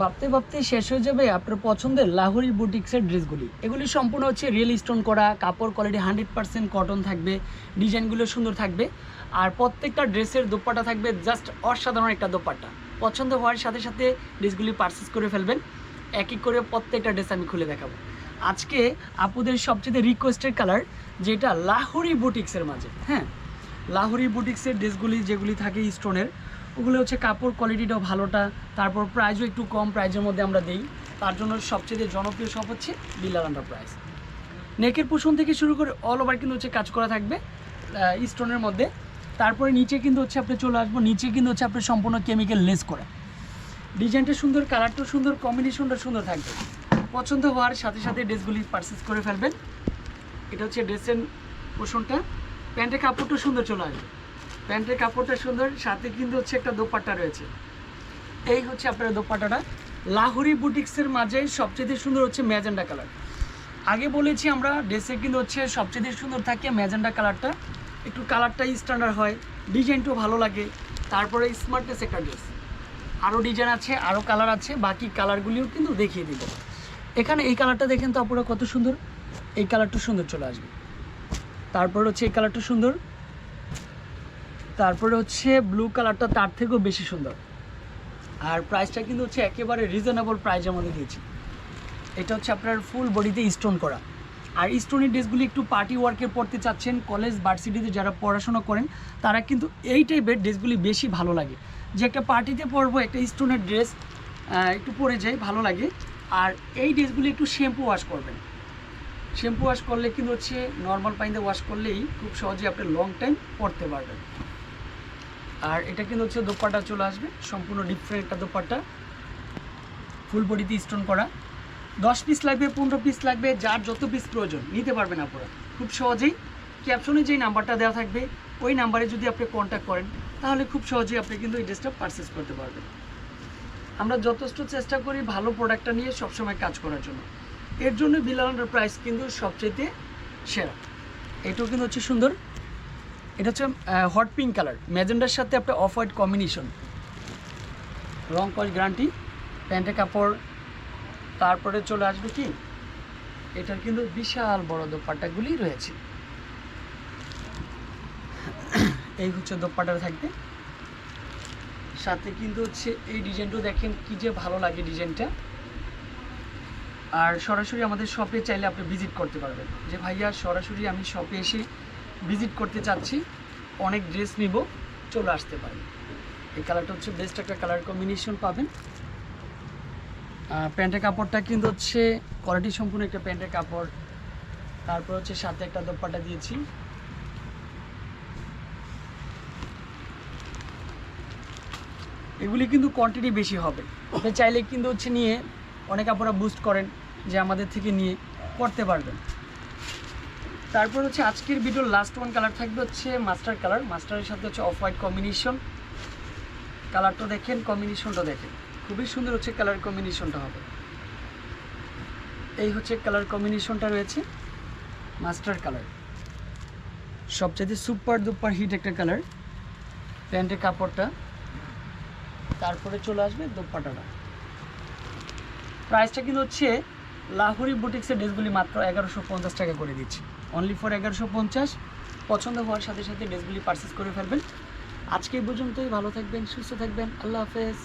ভাবতে ভাবতে শেষ হয়ে যাবে আপনার পছন্দের লাহোরি বুটিক্সের ড্রেসগুলি। এগুলি সম্পূর্ণ হচ্ছে রিয়েল স্টোন করা, কাপড় কোয়ালিটি হান্ড্রেড পার্সেন্ট কটন থাকবে, ডিজাইনগুলো সুন্দর থাকবে। আর প্রত্যেকটা ড্রেসের দোপাট্টা থাকবে জাস্ট অসাধারণ একটা দোপাট্টা। পছন্দ হওয়ার সাথে সাথে ড্রেসগুলি পারচেস করে ফেলবেন। এক এক করে প্রত্যেকটা ড্রেস আমি খুলে দেখাবো। আজকে আপুদের সবচেয়ে রিকোয়েস্টেড কালার যেটা লাহোরি বুটিক্সের মাঝে। হ্যাঁ লাহোরি বুটিক্সের ড্রেসগুলি যেগুলি থাকে স্টোনের ওগুলো হচ্ছে কাপড় কোয়ালিটিটাও ভালোটা, তারপর প্রাইসও একটু কম প্রাইজের মধ্যে আমরা দিই। তার জন্য সবচেয়ে জনপ্রিয় সব হচ্ছে বিলাল এন্টারপ্রাইজ নেকের পোষণ থেকে শুরু করে অল ওভার কিন্তু হচ্ছে কাজ করা থাকবে স্টোনের মধ্যে। তারপরে নিচে কিন্তু হচ্ছে আপনি চলে আসব, নিচে কিন্তু হচ্ছে আপনার সম্পূর্ণ কেমিক্যাল লেস করা। ডিজাইনটা সুন্দর কালারটা সুন্দর কম্বিনেশনটা সুন্দর থাকবে। পছন্দ হওয়ার সাথে সাথে ড্রেসগুলি পারচেস করে ফেলবেন। এটা হচ্ছে ড্রেসের পোষণটা প্যান্টের কাপড়টা সুন্দর চলে আসবে। প্যান্টের কাপড়টা সুন্দর, সাথে কিন্তু হচ্ছে একটা দোপাট্টা রয়েছে। এই হচ্ছে আপনার দোপাট্টাটা। লাহোরি বুটিক্সের মাঝে সবচেয়ে সুন্দর হচ্ছে ম্যাজেন্ডা কালার। আগে বলেছি আমরা, ড্রেসে কিন্তু হচ্ছে সবচেয়ে সুন্দর থাকে ম্যাজেন্ডা কালারটা। একটু কালারটাই স্ট্যান্ডার্ড হয়, ডিজাইনটাও ভালো লাগে। তারপরে স্মার্টনেস একটা ড্রেস। আরও ডিজাইন আছে আরও কালার আছে, বাকি কালারগুলিও কিন্তু দেখিয়ে দিব। এখানে এই কালারটা দেখেন তো আপনারা কত সুন্দর। এই কালারটা সুন্দর চলে আসবে। তারপর হচ্ছে এই কালারটা সুন্দর। তারপরে হচ্ছে ব্লু কালারটা তার থেকেও বেশি সুন্দর। আর প্রাইসটা কিন্তু হচ্ছে একেবারে রিজনেবল প্রাইসের মধ্যে দিয়েছি। এটা হচ্ছে আপনার ফুল বডিতে স্টোন করা। আর স্টোনের ড্রেসগুলি একটু পার্টি ওয়ার্কে পড়তে চাচ্ছেন কলেজ ভার্সিটিতে যারা পড়াশোনা করেন, তারা কিন্তু এই টাইপের ড্রেসগুলি বেশি ভালো লাগে। যে একটা পার্টিতে পরবো, একটা স্টোনের ড্রেস একটু পরে যায় ভালো লাগে। আর এই ড্রেসগুলি একটু শ্যাম্পু ওয়াশ করবেন। শ্যাম্পু ওয়াশ করলে কিন্তু হচ্ছে নর্মাল পানিতে ওয়াশ করলেই খুব সহজে আপনি লং টাইম পরতে পারবেন। আর এটা কিন্তু হচ্ছে দোপাট্টা চলে আসবে, সম্পূর্ণ ডিফারেন্ট একটা দোপাট্টা। ফুল বডিতে স্টোন করা। দশ পিস লাগবে, পনেরো পিস লাগবে, যার যত পিস প্রয়োজন, নিতে পারবেন আপনারা। খুব সহজেই ক্যাপশনে যেই নাম্বারটা দেওয়া থাকবে, ওই নাম্বারে যদি আপনি কন্ট্যাক্ট করেন, তাহলে খুব সহজেই আপনি কিন্তু এই ড্রেসটা পারচেস করতে পারবেন। আমরা যথেষ্ট চেষ্টা করি ভালো প্রোডাক্টটা নিয়ে সবসময় কাজ করার জন্য। এর জন্য বিলাল প্রাইস কিন্তু সবচেয়ে সেরা। এটাও কিন্তু হচ্ছে সুন্দর। এটা হচ্ছে হট পিঙ্ক কালার ম্যাজেন্ডার সাথে একটা অফ হোয়াইট কম্বিনেশন রং কস গ্যারান্টি প্যান্টের কাপড়। তারপরে চলে আসবে কি? এটার কিন্তু বিশাল বড় দোপাট্টাগুলি রয়েছে। এই হচ্ছে দোপাট্টা থাকবে। সাথে কিন্তু হচ্ছে এই ডিজাইনটা দেখেন কি যে ভালো লাগে ডিজাইনটা। আর সরাসরি আমাদের শপে চাইলে আপনি ভিজিট করতে পারবেন। যে ভাইয়া, সরাসরি আমি শপে এসে ভিজিট করতে চাচ্ছি, অনেক ড্রেস নিব, চলে আসতে পারেন এই কালারটা হচ্ছে বেস্ট একটা কালার কম্বিনেশন পাবেন। প্যান্টের কাপড়টা কিন্তু হচ্ছে কোয়ালিটি সম্পূর্ণ একটা প্যান্টের কাপড়। তারপর হচ্ছে সাথে একটা দোপাট্টা দিয়েছি। এগুলি কিন্তু কোয়ান্টিটি বেশি হবে। চাইলে কিন্তু হচ্ছে নিয়ে অনেক আপনারা বুস্ট করেন যে আমাদের থেকে নিয়ে করতে পারবেন। তারপর হচ্ছে আজকের ভিডিওর লাস্ট ওয়ান কালার থাকবে হচ্ছে মাস্টার কালার মাস্টারের সাথে হচ্ছে অফ হোয়াইট কম্বিনেশন কালারটা দেখেন কম্বিনেশনটা দেখেন। খুবই সুন্দর হচ্ছে কালার কম্বিনেশনটা হবে। এই হচ্ছে কালার কম্বিনেশনটা রয়েছে মাস্টার কালার সবচেয়ে সুপার দুপার হিট একটা কালার প্যান্টের কাপড়টা। তারপরে চলে আসবে দোপাটাটা প্রাইসটা কিন্তু হচ্ছে লাহোরি বুটিক্সের ড্রেসগুলি মাত্র এগারোশো পঞ্চাশ টাকা করে দিচ্ছি। অনলি ফর এগারোশো পঞ্চাশ। পছন্দ হওয়ার সাথে সাথে ড্রেসগুলি পারচেস করে ফেলবেন। আজকে পর্যন্তই, ভালো থাকবেন, সুস্থ থাকবেন, আল্লাহ হাফেজ।